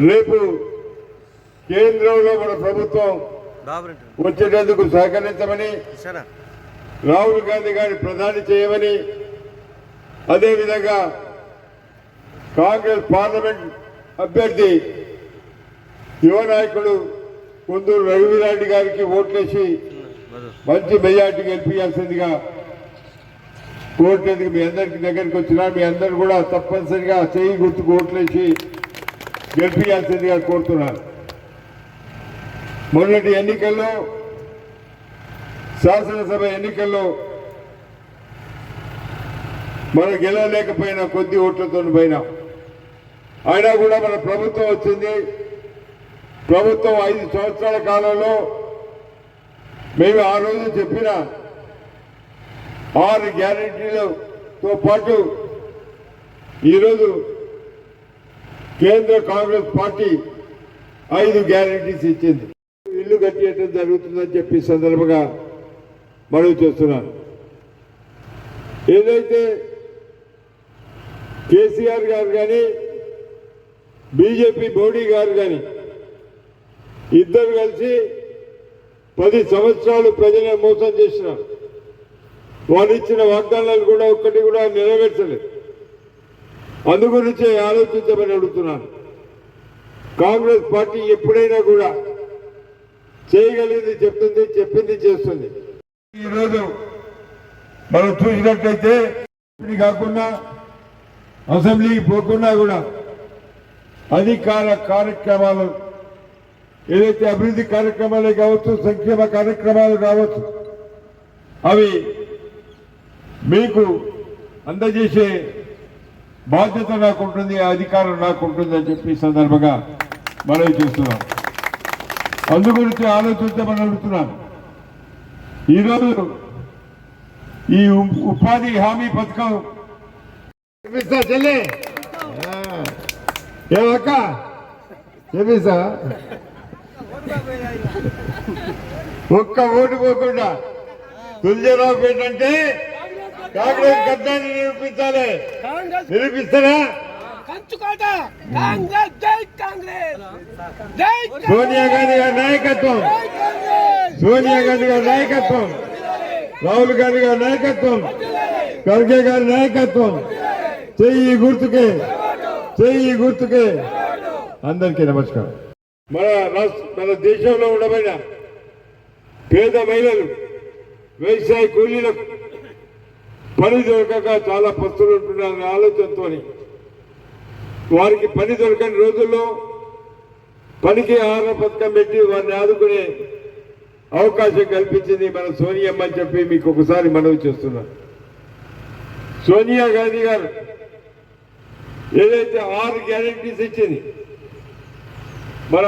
రేపు కేంద్రంలో మన ప్రభుత్వం వచ్చేటందుకు సహకరించమని రాహుల్ గాంధీ గారిని ప్రధాని చేయమని అదేవిధంగా కాంగ్రెస్ పార్లమెంట్ అభ్యర్థి యువ నాయకుడు కుందూరు రఘువీరారెడ్డి గారికి ఓట్లేసి మంచి మెజార్టీ గెలిపించాల్సిందిగా కోరినందుకు మీ అందరికి దగ్గరికి వచ్చినా మీ అందరు కూడా తప్పనిసరిగా చేయి గుర్తుకు ఓట్లేసి గెలిపించాల్సిందిగా కోరుతున్నాను మొన్నటి ఎన్నికల్లో శాసనసభ ఎన్నికల్లో మనం గెలవలేకపోయినా కొద్ది ఓట్లతో పోయినాం. అయినా కూడా మన ప్రభుత్వం వచ్చింది. ప్రభుత్వం ఐదు సంవత్సరాల కాలంలో మేము ఆ రోజు చెప్పిన ఆరు గ్యారంటీలతో పాటు ఈరోజు కేంద్ర కాంగ్రెస్ పార్టీ ఐదు గ్యారంటీస్ ఇచ్చింది. ఇల్లు కట్టేయటం జరుగుతుందని చెప్పి సందర్భంగా మనవి చేస్తున్నాను. ఏదైతే కేసీఆర్ గారు కానీ బీజేపీ మోడీ గారు కానీ ఇద్దరు కలిసి పది సంవత్సరాలు ప్రజలను మోసం చేసినారు. వాళ్ళు ఇచ్చిన వాగ్దానాలు కూడా ఒక్కటి కూడా నెరవేర్చలేదు. అందుగురించే ఆలోచించమని అడుగుతున్నాను. కాంగ్రెస్ పార్టీ ఎప్పుడైనా కూడా చేయగలిగింది చెప్తుంది చెప్పింది చేస్తుంది. ఈరోజు మనం చూసినట్లయితే కాకుండా అసెంబ్లీకి పోకుండా కూడా అధికార కార్యక్రమాలు ఏదైతే అభివృద్ధి కార్యక్రమాలే కావచ్చు సంక్షేమ కార్యక్రమాలు కావచ్చు అవి మీకు అందజేసే బాధ్యత నాకుంటుంది ఆ అధికారం నాకుంటుంది అని చెప్పి సందర్భంగా మనవి చేస్తున్నాం. అందుగురించి ఆలోచించమని అడుగుతున్నాను ఈరోజు ఈ ఉపాధి హామీ పథకం చూపిస్తా చెల్లి. ఏమక్క చూపిస్తా ఒక్క ఓటు పోకుండా తుల్జరావు ఏంటంటే కాంగ్రెస్ గద్దాన్ని నిరూపించాలి. నిరూపిస్తారా? సోనియా గాంధీ గారి నాయకత్వం. సోనియా గాంధీ గారి నాయకత్వం. రాహుల్ గాంధీ గారి నాయకత్వం. ఖర్గే గారి నాయకత్వం. చెయ్యి గుర్తుకే. చెయ్యి గుర్తుకే. అందరికీ నమస్కారం. మన మన దేశంలో ఉండబడిన పేద మహిళలు వ్యవసాయ కూలీలకు పని దొరకక చాలా పస్తులు ఉంటున్నారనే ఆలోచనతో వారికి పని దొరకని రోజుల్లో పనికి ఆహార పథకం పెట్టి వారిని ఆదుకునే అవకాశం కల్పించింది మన సోనియమ్మ అని చెప్పి మీకు ఒకసారి మనవి చేస్తున్నా. సోనియా గాంధీ గారు ఏదైతే ఆరు గ్యారంటీస్ ఇచ్చింది మన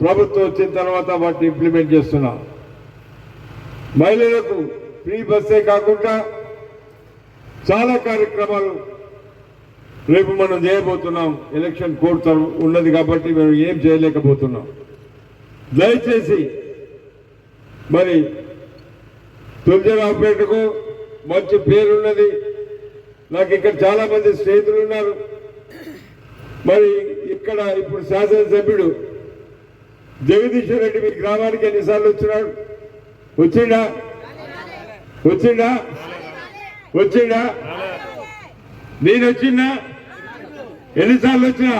ప్రభుత్వం వచ్చిన తర్వాత వాటిని ఇంప్లిమెంట్ చేస్తున్నాం. మహిళలకు ఫ్రీ బస్సే కాకుండా చాలా కార్యక్రమాలు రేపు మనం చేయబోతున్నాం. ఎలక్షన్ కోర్టు ఉన్నది కాబట్టి మేము ఏం చేయలేకపోతున్నాం. దయచేసి మరి తులజరావుపేటకు మంచి పేరున్నది. నాకు ఇక్కడ చాలా మంది స్నేహితులు ఉన్నారు. మరి ఇక్కడ ఇప్పుడు శాసనసభ్యుడు జగదీశ్వర్ రెడ్డి మీ గ్రామానికి ఎన్నిసార్లు వచ్చినాడు? వచ్చిండా? వచ్చిండా? వచ్చిండా? నేను వచ్చిందా ఎన్నిసార్లు వచ్చినా?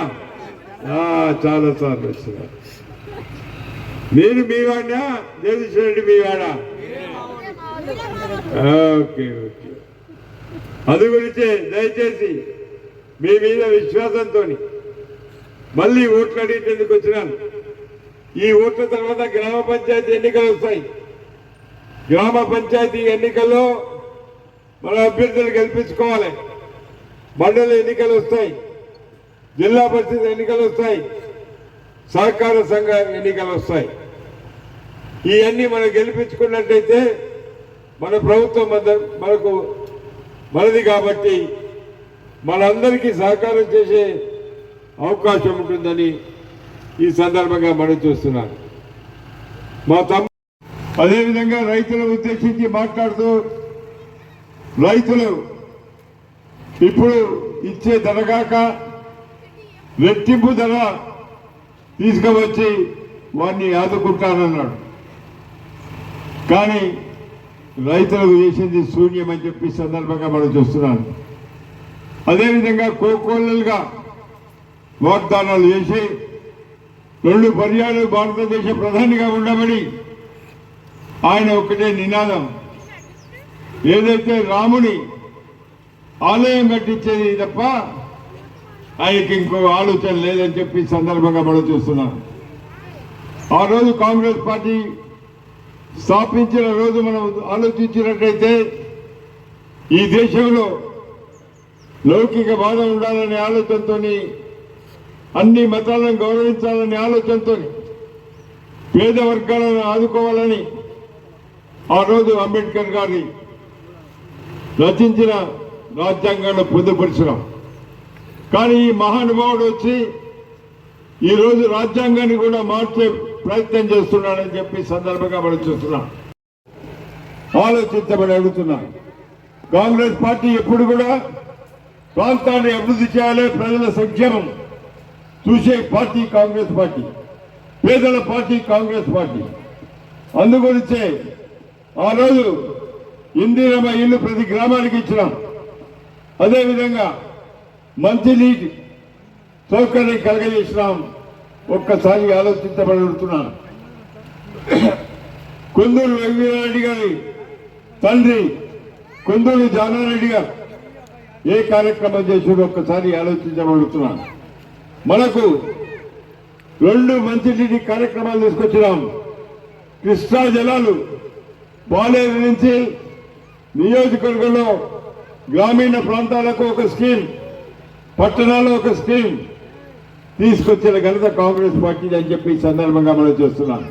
చాలా సార్లు వచ్చినా. నేను మీ వాడినా? జగదీశ్వర్ రెడ్డి మీ వాడా? Okay okay. అందు గురించి దయచేసి మీ మీద విశ్వాసంతో మళ్ళీ ఓట్లు అడిగేందుకు వచ్చినాను. ఈ ఓట్ల తర్వాత గ్రామ పంచాయతీ ఎన్నికలు వస్తాయి. గ్రామ పంచాయతీ ఎన్నికల్లో మన అభ్యర్థులు గెలిపించుకోవాలి. మండల ఎన్నికలు వస్తాయి. జిల్లా పరిషత్ ఎన్నికలు వస్తాయి. సహకార సంఘ ఎన్నికలు వస్తాయి. ఇవన్నీ మనం గెలిపించుకున్నట్టయితే మన ప్రభుత్వం మన- మనకు మనది కాబట్టి మనందరికీ సహకారం చేసే అవకాశం ఉంటుందని ఈ సందర్భంగా మనం చూస్తున్నాను మా తమ్ము అదేవిధంగా రైతులను ఉద్దేశించి మాట్లాడుతూ రైతులు ఇప్పుడు ఇచ్చే ధరగాక రెట్టింపు ధర తీసుకువచ్చి వారిని ఆదుకుంటానన్నాడు. కానీ రైతులకు చేసింది శూన్యమని చెప్పి సందర్భంగా మనం చూస్తున్నాను అదేవిధంగా కోకోళ్ళుగా వాగ్దానాలు చేసి రెండు పర్యాలు భారతదేశ ప్రధానిగా ఉండమని ఆయన ఒకటే నినాదం. ఏదైతే రాముని ఆలయం కట్టించేది తప్ప ఆయనకి ఇంకో ఆలోచన లేదని చెప్పి సందర్భంగా మనం చూస్తున్నాం. ఆ రోజు కాంగ్రెస్ పార్టీ స్థాపించిన రోజు మనం ఆలోచించినట్టయితే ఈ దేశంలో లౌకిక బాధ ఉండాలనే ఆలోచనతో అన్ని మతాలను గౌరవించాలనే ఆలోచనతో పేద వర్గాలను ఆదుకోవాలని ఆ రోజు అంబేద్కర్ గారి రచించిన రాజ్యాంగాన్ని పొందుపరిచినాం. కానీ ఈ మహానుభావుడు వచ్చి ఈ రోజు రాజ్యాంగాన్ని కూడా మార్చే ప్రయత్నం చేస్తున్నాడని చెప్పి సందర్భంగా మనం చూస్తున్నాం. ఆలోచించమని అడుగుతున్నాం. కాంగ్రెస్ పార్టీ ఎప్పుడు కూడా ప్రాంతాన్ని అభివృద్ధి చేయాలి ప్రజల సంక్షేమం చూసే పార్టీ కాంగ్రెస్ పార్టీ పేదల పార్టీ కాంగ్రెస్ పార్టీ. అందుగురించే ఆ రోజు ఇందిరమ్మ ఇల్లు ప్రతి గ్రామానికి ఇచ్చినాం. అదేవిధంగా మంచినీటి సౌకర్యం కలగజేసినాం. ఒక్కసారి ఆలోచించబడుతున్నాను కుందూరు కొందూరు వెంకయ్యరెడ్డి గారి తండ్రి కొందూరు జానారెడ్డి గారు ఏ కార్యక్రమం చేసాడో ఒక్కసారి ఆలోచించబడుతున్నాను మనకు రెండు మంచినీటి కార్యక్రమాలు తీసుకొచ్చినాం. కృష్ణా జలాలు బాలేరు నుంచి నియోజకవర్గంలో గ్రామీణ ప్రాంతాలకు ఒక స్కీమ్ పట్టణాల్లో ఒక స్కీమ్ తీసుకొచ్చిన ఘనత కాంగ్రెస్ పార్టీ అని చెప్పి సందర్భంగా మనం చూస్తున్నాం.